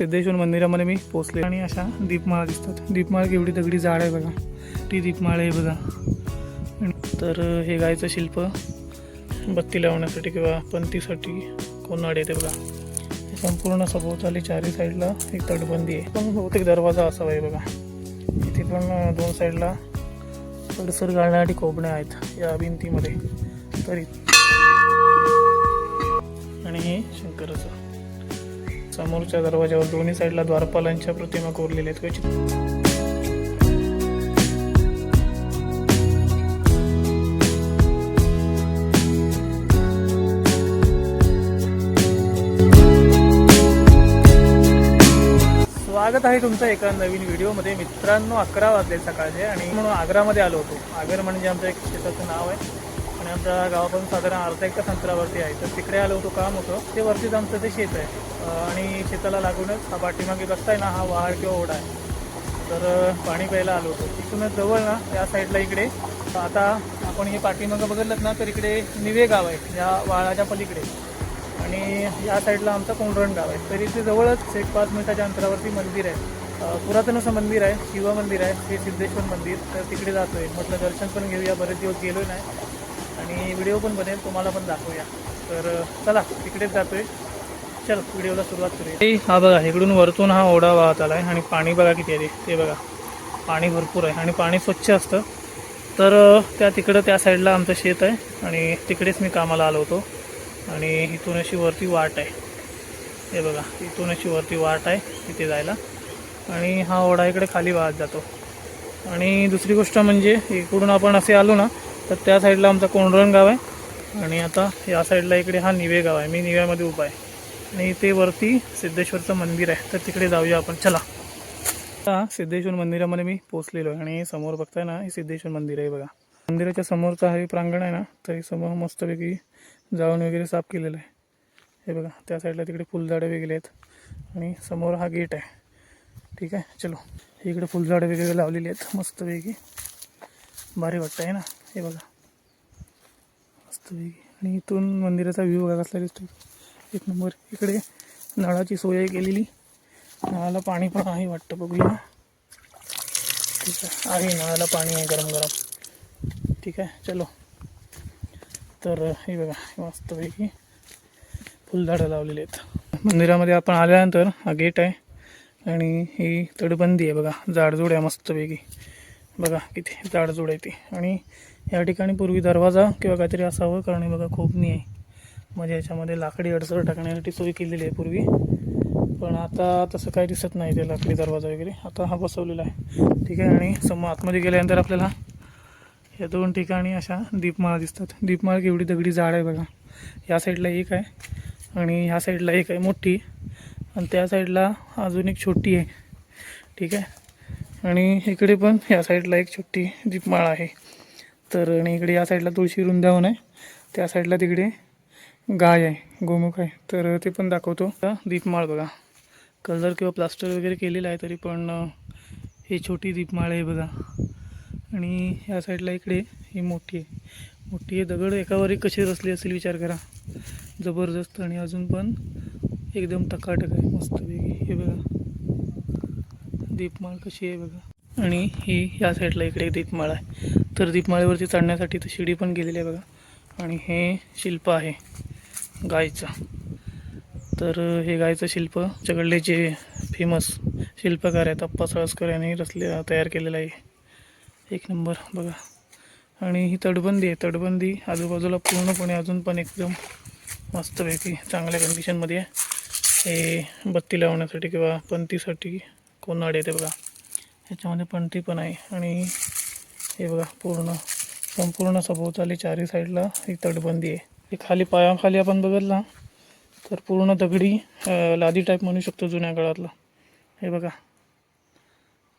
सिद्धेश्वर मंदिरामध्ये मी पोचले आणि अशा दीपमाळा दिसतात. दीपमाळा केवढी दगडी जाड आहे बघा. ती दीपमाळ आहे बघा. तर हे गायचं शिल्प बत्ती लावण्यासाठी किंवा पंथीसाठी कोणाड येते बघा. संपूर्ण सभोवताली चारी साईडला एक तटबंदी आहे. पण बहुतेक दरवाजा असावा आहे बघा. इथे पण दोन साईडला पडसर घालण्यासाठी कोबण्या आहेत या भिंतीमध्ये. तरी. आणि हे शंकराचं. समोरच्या दरवाज्यावर दोन्ही साईडला द्वारपालांच्या प्रतिमा कोरलेल्या आहेत. क्वचित स्वागत आहे तुमचं एका नवीन व्हिडिओमध्ये. मित्रांनो अकरा वाजले सकाळचे आणि म्हणून आग्रामध्ये आलो होतो. आगर म्हणजे आमचं एक शेताचं नाव आहे. आणि आमच्या गावापासून साधारण अर्धा एक तास अंतरावरती आहे. तर तिकडे आलो होतो काम होतं. ते वरतीच आमचं ते शेत आहे. आणि शेताला लागूनच हा पाठीमागे रस्ता आहे ना हा वहाळ किंवा ओढा आहे. तर पाणी प्यायला आलो होतो. तिथूनच जवळ ना त्या साईडला इकडे. आता आपण हे पाठीमागं बघितलं ना तर इकडे निवे गाव आहे या वाळाच्या पलीकडे. आणि या साईडला आमचं कोंडरण गाव आहे. तर इथे जवळच एक पाच मिनिटाच्या अंतरावरती मंदिर आहे. पुरातन असं मंदिर आहे शिव मंदिर आहे हे सिद्धेश्वर मंदिर. तर तिकडे जातोय. म्हटलं दर्शन पण घेऊया बरेच दिवस गेलो नाही. आणि व्हिडिओ पण बनेल तुम्हाला पण दाखवूया. तर चला तिकडेच जातोय. चल व्हिडिओला सुरुवात करूया. हा बघा इकडून वरतून हा ओढा वाहत आला आहे आणि पाणी बघा किती आहे ते. बघा पाणी भरपूर आहे आणि पाणी स्वच्छ असतं. तर त्या तिकडं त्या साईडला आमचं शेत आहे आणि तिकडेच मी कामाला आलो होतो. आणि इथून अशी वरती वाट आहे. हे बघा इथून अशी वरती वाट आहे तिथे जायला. आणि हा ओढा इकडे खाली वाहत जातो. आणि दुसरी गोष्ट म्हणजे इकडून आपण असे आलो ना तर त्या साईडला आमचा कोंडरण गाव आहे. आणि आता या साईडला इकडे हा निवे गाव आहे. मी निव्यामध्ये उभा आहे. आणि इथे वरती सिद्धेश्वरचं मंदिर आहे. तर तिकडे जाऊया आपण. चला. आता सिद्धेश्वर मंदिरामध्ये मी पोचलेलो आहे. आणि समोर बघताय ना हे सिद्धेश्वर मंदिर आहे बघा. मंदिराच्या समोरचं हे प्रांगण आहे ना तर हे समोर मस्तपैकी जाऊन वगैरे साफ केलेलं आहे. हे बघा त्या साईडला तिकडे फुलझाडे वगैरे आहेत. आणि समोर हा गेट आहे. ठीक आहे चलो. इकडे फुलझाडे वगैरे लावलेली आहेत. मस्तपैकी. भारी वाटतं आहे ना? हे बघा. मस्तपैकी आणि इथून मंदिराचा व्ह्यू बघा कसला दिसतो एक नंबर. इकडे नळाची सोय केलेली. नळाला पाणी पण आहे वाटतं बघूया. ठीक आहे. आहे नळाला पाणी आहे गरम गरम. ठीक आहे. चलो. तर हे बघा. मस्तपैकी फुलझाडं लावलेली आहेत. मंदिरामध्ये आपण आल्यानंतर हा गेट आहे. आणि ही तडबंदी आहे बघा. झाडझुड आहे मस्तपैकी बघा किती जाडजूड आहे ती. आणि या ठिकाणी पूर्वी दरवाजा किंवा काहीतरी असावं कारण हे बघा खोपणी आहे. म्हणजे याच्यामध्ये लाकडी अडसर टाकण्यासाठी सोय केलेली आहे पूर्वी. पण आता तसं काही दिसत नाही ते लाकडी दरवाजा वगैरे. आता हा बसवलेला आहे. ठीक आहे आणि समोर आतमध्ये गेल्यानंतर आपल्याला या दोन ठिकाणी अशा दीपमाळा दिसतात. दीपमाळा एवढी दगडी जाड आहे बघा. या साईडला एक आहे आणि ह्या साईडला एक आहे मोठी. आणि त्या साईडला अजून एक छोटी आहे. ठीक आहे आणि इकडे पण या साईडला एक छोटी दीपमाळा आहे. तर आणि इकडे या साईडला तुळशी वृंदावन आहे. त्या साईडला तिकडे गाय आहे गोमुख आहे. तर ते पण दाखवतो. दीपमाळ बघा. कलर किंवा प्लास्टर वगैरे केलेलं आहे तरी पण ही छोटी दीपमाळ आहे बघा. आणि या साईडला इकडे ही मोठी आहे. मोठी आहे. दगड एकावर एक कशी रचली असेल विचार करा. जबरदस्त आणि अजून पण एकदम टकाटक आहे. मस्तपैकी हे बघा. दीपमाळ कशी आहे बघा. आणि ही या साईडला इकडे एक दीपमाळ आहे. तर दीपमाळेवरती चढण्यासाठी तर शिडी पण गेलेली आहे बघा. आणि हे शिल्प आहे गायचं. तर हे गायचं शिल्प चगडले जे फेमस शिल्पकार आहेत अप्पा सळस्कर यांनी रचले तयार केलेलं आहे. एक नंबर बघा. आणि ही तटबंदी आहे. तटबंदी आजूबाजूला पूर्णपणे अजून पण एकदम मस्तपैकी चांगल्या कंडिशनमध्ये आहे. हे बत्ती लावण्यासाठी किंवा पंतीसाठी कोणाड येते बघा. ह्याच्यामध्ये पंथी पण आहे. आणि हे बघा पूर्ण संपूर्ण सभोवताली चारी साईडला ही तटबंदी आहे. खाली पायाखाली आपण बघितला तर पूर्ण दगडी लादी टाईप म्हणू शकतो जुन्या काळातला. हे बघा.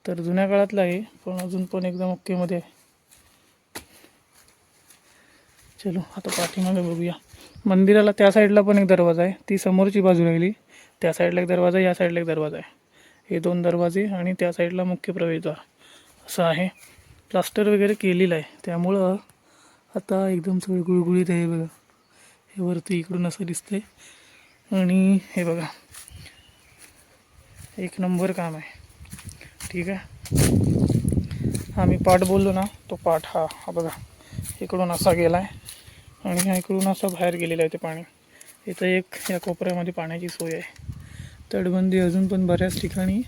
तर जुन्या काळातलं आहे पण अजून पण एकदम ओकेमध्ये आहे. चलो आता पाठीमागे बघूया. मंदिराला त्या साईडला पण एक दरवाजा आहे. ती समोरची बाजू राहिली त्या साईडला एक दरवाजा या साईडला एक दरवाजा आहे. हे दोन दरवाजे आणि त्या साईडला मुख्य प्रवेशद्वार असं आहे. प्लास्टर वगैरे केलेलं आहे. त्यामुळं आता एकदम सगळं गुळगुळीत आहे बघा. हे वरती इकडून असं दिसतंय. आणि हे बघा. एक नंबर काम आहे. ठीक आहे? आम्ही मी पाठ बोललो ना तो पाठ हा हा बघा. इकडून असा गेला आहे आणि हा इकडून असा बाहेर गेलेला आहे ते पाणी. इथं एक या कोपऱ्यामध्ये पाण्याची सोय आहे. तटबंदी अजून पण बऱ्याच ठिकाणी.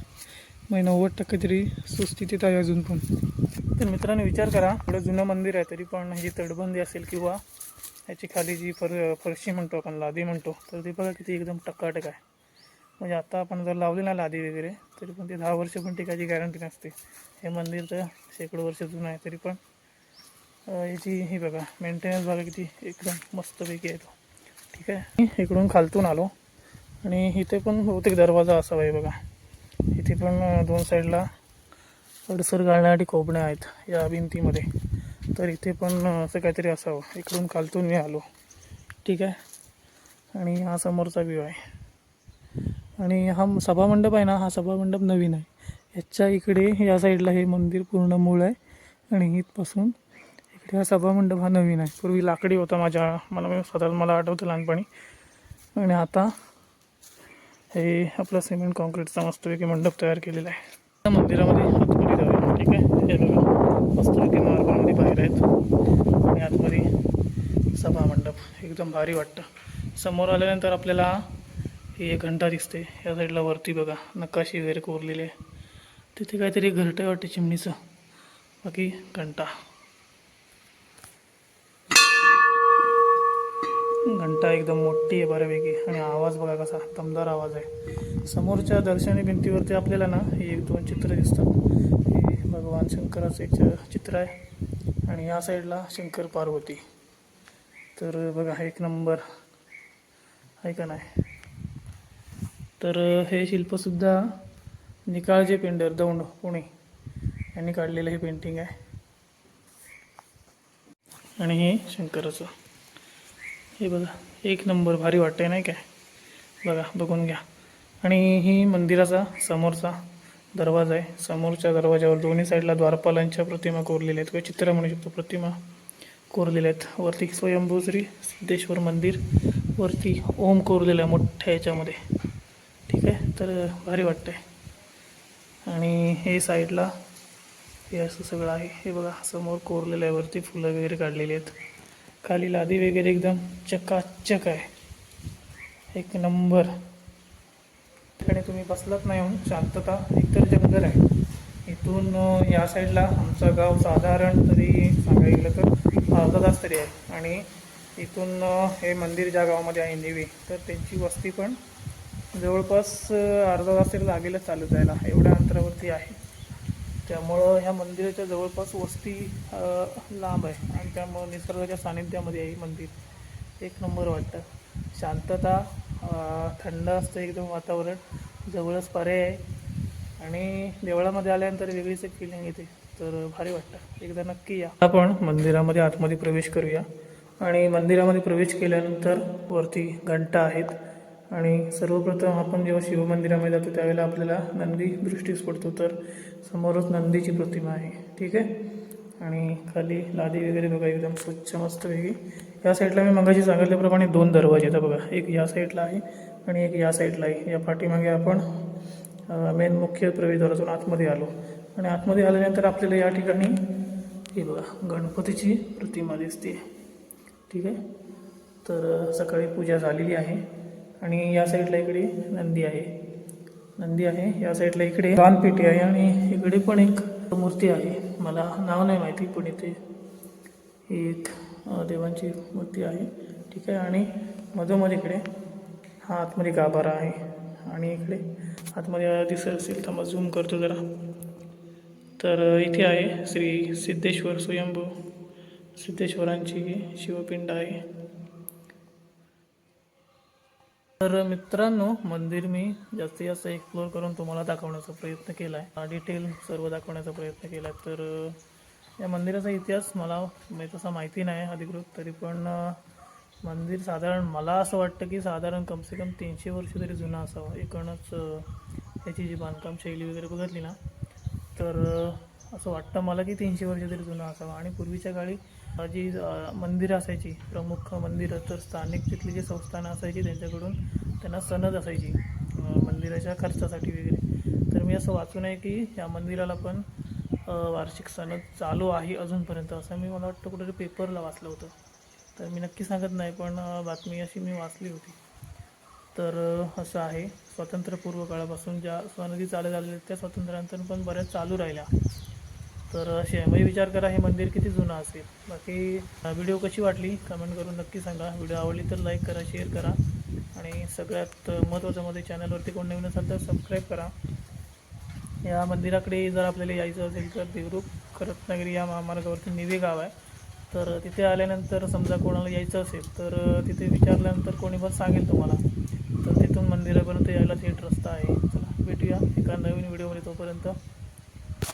मग नव्वद टक्के तरी सुस्थितीत आहे अजून पण. तर मित्रांनो विचार करा एवढं जुनं मंदिर आहे तरी पण ही तटबंदी असेल किंवा याची खाली जी फर फरशी म्हणतो आपण लादी म्हणतो तर ती बघा किती एकदम टक्काटक आहे. म्हणजे आता आपण जर लावली ना लादी वगैरे तरी पण ते दहा वर्ष पण टिकायची गॅरंटी नसते. हे मंदिर तर शेकडो वर्ष जुनं आहे तरी पण याची ही बघा मेंटेनन्स बघा किती एकदम मस्तपैकी आहे तो. ठीक आहे? इकडून खालतून आलो. आणि इथे पण बहुतेक दरवाजा असावा आहे बघा. इथे पण दोन साईडला अडसर घालण्यासाठी खोबण्या आहेत या भिंतीमध्ये. तर इथे पण असं काहीतरी असावं. इकडून खालतून मी आलो. ठीक आहे? आणि हा समोरचा व्ह्यू आहे. आणि हा सभामंडप आहे ना हा सभामंडप नवीन आहे. याच्या इकडे या साईडला हे मंदिर पूर्ण मूळ आहे. आणि इथपासून इकडे हा सभामंडप हा नवीन आहे. पूर्वी लाकडी होता माझ्या मला मी मला आठवतं लहानपणी. आणि आता हे आपलं सिमेंट कॉन्क्रीटचा मस्तपैकी मंडप तयार केलेला आहे. त्या मंदिरामध्ये आतमध्ये जाऊया ठीक आहे हे बघा मस्तपैकी मार्बलमध्ये बाहेर आहेत. आणि आतमध्ये सभा मंडप. एकदम भारी वाटतं. समोर आल्यानंतर आपल्याला ही एक घंटा दिसते. या साईडला वरती बघा नकाशी वगैरे कोरलेली. आहे तिथे काहीतरी घरटं वाटते चिमणीचं. बाकी घंटा. घंटा एकदम मोठी आहे बऱ्यापैकी. आणि आवाज बघा कसा दमदार आवाज आहे. समोरच्या दर्शनी भिंतीवरती आपल्याला ना हे एक दोन चित्र दिसतात. हे भगवान शंकराचं एक चित्र आहे. आणि या साईडला शंकर पार्वती तर बघा एक नंबर. आहे का नाही? तर हे शिल्पसुद्धा निकाळजे पेंडर दौंड पुणे यांनी काढलेलं हे पेंटिंग आहे. आणि हे शंकराचं. हे बघा एक नंबर भारी वाटतंय नाही काय? बघा बघून घ्या. आणि ही मंदिराचा समोरचा दरवाजा आहे. समोरच्या दरवाजावर दोन्ही साईडला द्वारपालांच्या प्रतिमा कोरलेल्या आहेत. किंवा चित्र म्हणू शकतो प्रतिमा कोरलेल्या आहेत. वरती स्वयंभू श्री सिद्धेश्वर मंदिर वरती ओम कोरलेलं आहे मोठ्या याच्यामध्ये ठीक आहे? तर भारी वाटतंय. आणि हे साईडला हे असं सगळं आहे. हे बघा समोर कोरलेलं आहे वरती फुलं वगैरे काढलेली आहेत. खाली लादी वगैरे एकदम चकाचक आहे. एक नंबर. ठिकाणी तुम्ही बसलात नाही म्हणून शांतता. एकतर जंगल आहे. इथून या साईडला आमचं गाव साधारण तरी सांगायला गेलं तर अर्धा तास तरी आहे. आणि इथून हे मंदिर ज्या गावामध्ये आहे नेवी तर त्यांची वस्ती पण जवळपास अर्धा तास तरी लागेलच चालू जायला. एवढ्या अंतरावरती आहे. त्यामुळं ह्या मंदिराच्या जवळपास वस्ती लांब आहे. आणि त्यामुळं निसर्गाच्या सानिध्यामध्ये आहे मंदिर एक नंबर वाटतं. शांतता थंड असतं एकदम वातावरण. जवळच पर्याय आहे. आणि देवळामध्ये आल्यानंतर वेगळीच एक फिलिंग येते. तर भारी वाटतं. एकदा नक्की या. आपण मंदिरामध्ये आतमध्ये प्रवेश करूया. आणि मंदिरामध्ये प्रवेश केल्यानंतर वरती घंटा आहेत. आणि सर्वप्रथम आपण जेव्हा शिवमंदिरामध्ये जातो त्यावेळेला आपल्याला नंदी दृष्टीस पडतो. तर समोरच नंदीची प्रतिमा आहे. ठीक आहे? आणि खाली लादी वगैरे बघा एकदम स्वच्छ मस्त वेगळी या साईडला मी मगाशी सांगितल्याप्रमाणे दोन दरवाजे आहेत. बघा एक या साईडला आहे आणि एक या साईडला आहे. या पाठीमागे आपण मेन मुख्य प्रवेशद्वारातून आतमध्ये आलो. आणि आतमध्ये आल्यानंतर आपल्याला या ठिकाणी हे बघा गणपतीची प्रतिमा दिसते. ठीक आहे? तर सकाळी पूजा झालेली आहे. आणि या साईडला इकडे नंदी आहे. नंदी आहे या साईडला इकडे दानपेटी आहे आणि इकडे पण एक मूर्ती आहे. मला नाव नाही माहिती पण इथे ही एक देवांची मूर्ती आहे. ठीक आहे आणि मधोमध इकडे हा आतमध्ये गाभारा आहे. आणि इकडे आतमध्ये दिसत असेल तर मग झूम करतो जरा. तर इथे आहे श्री सिद्धेश्वर स्वयंभू. सिद्धेश्वरांची शिवपिंड आहे. तर मित्रांनो मंदिर मी जास्तीत जास्त एक्सप्लोअर करून तुम्हाला दाखवण्याचा प्रयत्न केला आहे डिटेल सर्व दाखवण्याचा प्रयत्न केला आहे तर या मंदिराचा इतिहास मला म्हणजे तसा माहिती नाही अधिकृत तरी पण मंदिर साधारण मला असं वाटतं की साधारण कमसे कम तीनशे वर्ष तरी जुनं असावं. एकूणच याची त्याची जी बांधकाम शैली वगैरे बघितली ना तर असं वाटतं मला की तीनशे वर्ष तरी जुनं असावं. आणि पूर्वीच्या काळी जी मंदिरं असायची प्रमुख मंदिरं तर स्थानिक तिथली जी संस्थानं असायची त्यांच्याकडून त्यांना सनद असायची मंदिराच्या खर्चासाठी वगैरे. तर मी असं वाचून आहे की या मंदिराला पण वार्षिक सण चालू आहे अजूनपर्यंत असं मी मला वाटतं कुठेतरी पेपरला वाचलं होतं. तर मी नक्की सांगत नाही पण बातमी अशी मी वाचली होती. तर असं आहे. स्वातंत्र्यपूर्व काळापासून ज्या सनदी चालू आलेल्या आहेत त्या स्वातंत्र्यानंतर पण बऱ्याच चालू राहिल्या. तर असे मी विचार करा हे मंदिर किती जुनं असेल. बाकी व्हिडिओ कशी वाटली कमेंट करून नक्की सांगा. व्हिडिओ आवडली तर लाईक करा शेअर करा. आणि सगळ्यात महत्त्वाचं मध्ये चॅनलवरती कोण नवीन असाल तर सबस्क्राईब करा. या मंदिराकडे जर आपल्याला यायचं असेल तर देवरूप रत्नागिरी या महामार्गावरती निवे गाव आहे. तर तिथे आल्यानंतर समजा कोणाला यायचं असेल तर तिथे विचारल्यानंतर कोणी पण सांगेल तुम्हाला. तर तिथून मंदिरापर्यंत यायला थेट रस्ता आहे. चला भेटूया एका नवीन व्हिडिओमध्ये तोपर्यंत.